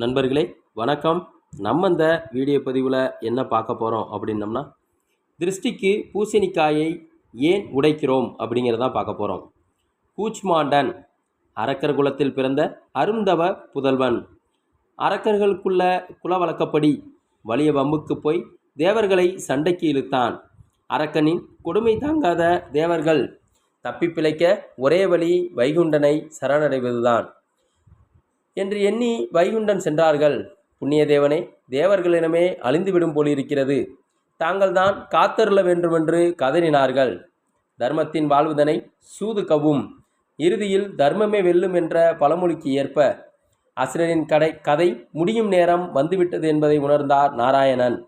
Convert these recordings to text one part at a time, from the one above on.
நண்பர்களே வணக்கம். நம்ம இந்த வீடியோ பதிவில் என்ன பார்க்க போகிறோம் அப்படின்னம்னா திருஷ்டிக்கு பூசணிக்காயை ஏன் உடைக்கிறோம் அப்படிங்கிறதான் பார்க்க போகிறோம் கூச்மாண்டன் அரக்கர் குலத்தில் பிறந்த அருந்தவ புதல்வன். அரக்கர்களுக்குள்ள குல வழக்கப்படி வலிய வம்புக்கு போய் தேவர்களை சண்டைக்கு இழுத்தான். அரக்கனின் கொடுமை தாங்காத தேவர்கள் தப்பி பிழைக்க ஒரே வழி வைகுண்டனை சரணடைவதுதான். என்று எண்ணி வைகுண்டன் சென்றார்கள். புண்ணிய தேவனே தேவர்களிடமே அழிந்துவிடும் போலிருக்கிறது. தாங்கள்தான் காத்தருள வேண்டுமென்று கதறினார்கள். தர்மத்தின் வாழ்வுதனை சூது கவும் இறுதியில் தர்மமே வெல்லும் என்ற பழமொழிக்கு ஏற்ப அசுரனின் கடை கதை முடியும் நேரம் வந்துவிட்டது என்பதை உணர்ந்தார் நாராயணன்.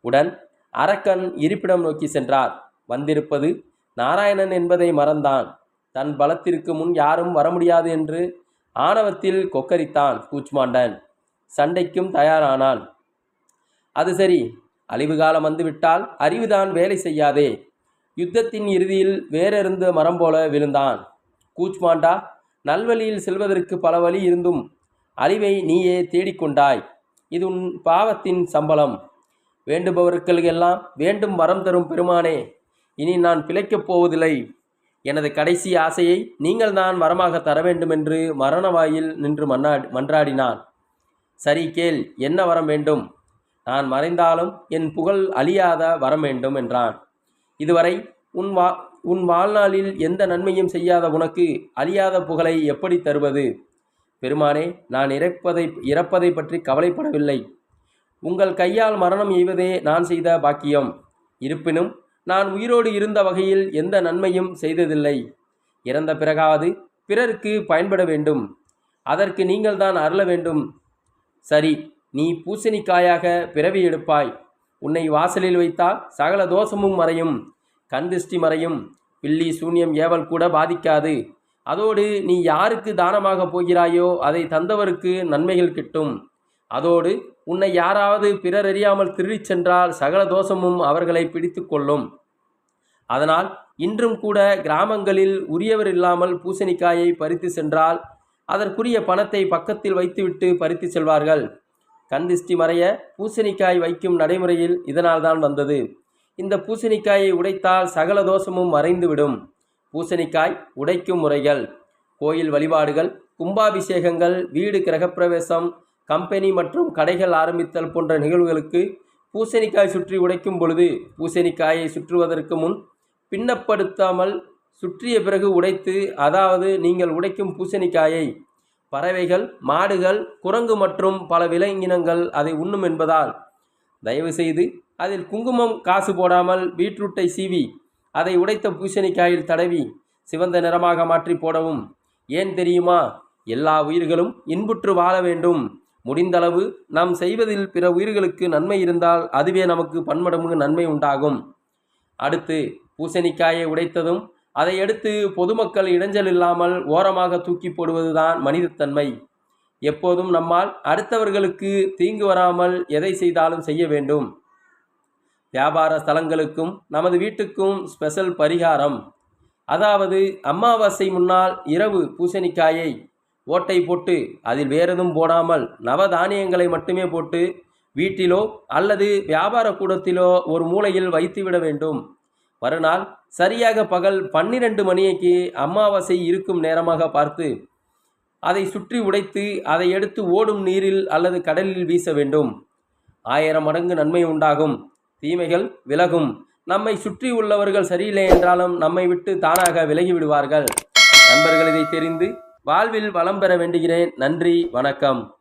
உடன் அரக்கன் இருப்பிடம் நோக்கி சென்றார். வந்திருப்பது நாராயணன் என்பதை மறந்தான். தன் பலத்திற்கு முன் யாரும் வர முடியாது என்று ஆணவத்தில் கொக்கரித்தான் கூச்மாண்டன். சண்டைக்கும் தயாரானான். அது சரி அழிவு காலம் வந்துவிட்டால் அறிவுதான் வேலை செய்யாதே. யுத்தத்தின் இறுதியில் வேறெருந்த மரம் போல விழுந்தான். கூச்மாண்டா நல்வழியில் செல்வதற்கு பல வழி இருந்தும் அழிவை நீயே தேடிக்கொண்டாய். இது உன் பாவத்தின் சம்பளம். வேண்டுபவர்களுக்கெல்லாம் வேண்டும் வரம் தரும் பெருமானே இனி நான் பிழைக்கப் போவதில்லை. எனது கடைசி ஆசையை நீங்கள் தான் வரமாக தர வேண்டுமென்று மரண வாயில் நின்று மன்னாடி மன்றாடினான். சரி கேள் என்ன வரம் வேண்டும்? நான் மறைந்தாலும் என் புகழ் அழியாத வரம் வேண்டும் என்றான். இதுவரை உன் வா உன் வாழ்நாளில் எந்த நன்மையும் செய்யாத உனக்கு அழியாத புகழை எப்படி தருவது? பெருமானே நான் இறப்பதை இறப்பதை பற்றி கவலைப்படவில்லை. உங்கள் கையால் மரணம் எய்வதே நான் செய்த பாக்கியம். இருப்பினும் நான் உயிரோடு இருந்த வகையில் எந்த நன்மையும் செய்ததில்லை. இறந்த பிறகாவது பிறருக்கு பயன்பட வேண்டும். அதற்கு நீங்கள்தான் அருள வேண்டும். சரி நீ பூசணிக்காயாக பிறவி எடுப்பாய். உன்னை வாசலில் வைத்தால் சகல தோஷமும் மறையும். கண் திருஷ்டி மறையும். பில்லி சூன்யம் ஏவல் கூட பாதிக்காது. அதோடு நீ யாருக்கு தானமாக போகிறாயோ அதை தந்தவருக்கு நன்மைகள் கிட்டும். அதோடு உன்னை யாராவது பிறர் அறியாமல் திருடிச் சென்றால் சகல தோஷமும் அவர்களை பிடித்து கொள்ளும். அதனால் இன்றும் கூட கிராமங்களில் உரியவர் இல்லாமல் பூசணிக்காயை பறித்து சென்றால் அதற்குரிய பணத்தை பக்கத்தில் வைத்துவிட்டு பறித்து செல்வார்கள். கந்திஷ்டி மறைய பூசணிக்காய் வைக்கும் நடைமுறையில் இதனால்தான் வந்தது. இந்த பூசணிக்காயை உடைத்தால் சகல தோஷமும் மறைந்துவிடும். பூசணிக்காய் உடைக்கும் முறைகள். கோயில் வழிபாடுகள் கும்பாபிஷேகங்கள் வீடு கிரகப்பிரவேசம் கம்பெனி மற்றும் கடைகள் ஆரம்பித்தல் போன்ற நிகழ்வுகளுக்கு பூசணிக்காய் சுற்றி உடைக்கும் பொழுது பூசணிக்காயை சுற்றுவதற்கு முன் பின்னப்படுத்தாமல் சுற்றிய பிறகு உடைத்து அதாவது நீங்கள் உடைக்கும் பூசணிக்காயை பறவைகள் மாடுகள் குரங்கு மற்றும் பல விலங்கினங்கள் அதை உண்ணும் என்பதால் தயவுசெய்து அதில் குங்குமம் காசு போடாமல் பீட்ரூட்டை சீவி அதை உடைத்த பூசணிக்காயில் தடவி சிவந்த நிறமாக மாற்றி போடவும். ஏன் தெரியுமா? எல்லா உயிர்களும் இன்புற்று வாழ வேண்டும். முடிந்தளவு நாம் செய்வதில் பிற உயிர்களுக்கு நன்மை இருந்தால் அதுவே நமக்கு பன்மடங்கு நன்மை உண்டாகும். அடுத்து பூசணிக்காயை உடைத்ததும் அதை அடுத்து பொதுமக்கள் இடைஞ்சல் இல்லாமல் ஓரமாக தூக்கி போடுவதுதான் மனிதத்தன்மை. எப்போதும் நம்மால் அடுத்தவர்களுக்கு தீங்கு வராமல் எதை செய்தாலும் செய்ய வேண்டும். வியாபார ஸ்தலங்களுக்கும் நமது வீட்டுக்கும் ஸ்பெஷல் பரிகாரம். அதாவது அமாவாசை முன்னால் இரவு பூசணிக்காயை ஓட்டை போட்டு அதில் வேறெதும் போடாமல் நவதானியங்களை மட்டுமே போட்டு வீட்டிலோ அல்லது வியாபார கூடத்திலோ ஒரு மூலையில் வைத்துவிட வேண்டும். மறுநாள் சரியாக பகல் பன்னிரண்டு மணிக்கு அமாவாசை இருக்கும் நேரமாக பார்த்து அதை சுற்றி உடைத்து அதை எடுத்து ஓடும் நீரில் அல்லது கடலில் வீச வேண்டும். ஆயிரம் மடங்கு நன்மை உண்டாகும். தீமைகள் விலகும். நம்மை சுற்றி உள்ளவர்கள் சரியில்லை என்றாலும் நம்மை விட்டு தானாக விலகி விடுவார்கள். நண்பர்கள் இதை தெரிந்து வாழ்வில் வளம் பெற வேண்டுகிறேன். நன்றி வணக்கம்.